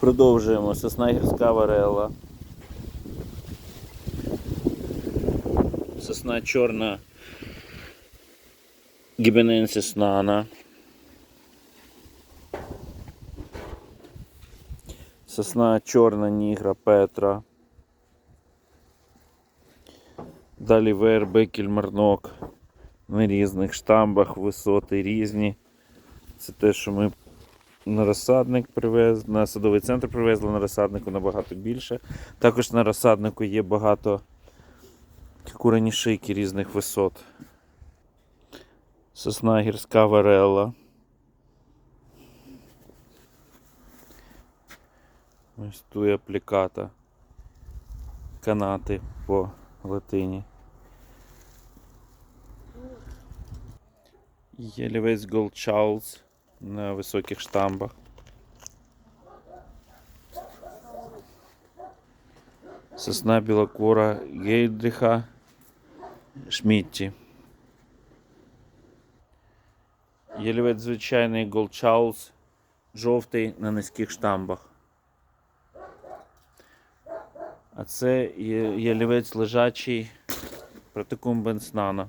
Продовжуємо. Сосна гірська варела. Сосна чорна гібененсис нана. Сосна чорна нігра Петра. Далі верби, кільмарнок на різних штамбах, висоти різні. Це те, що ми на розсадник привезли, на садовий центр привезли, на розсаднику набагато більше. Також на розсаднику є багато курені шийки різних висот. Сосна гірська варела. Ось тут є апліката. Канати по латині. Єлівець Gold Charles на високих штамбах. Сосна білокура Гейдріха Шмітті. Єлівець звичайний Charles жовтий на низьких штамбах. А це є- ялівець лежачий протикумбенс нано.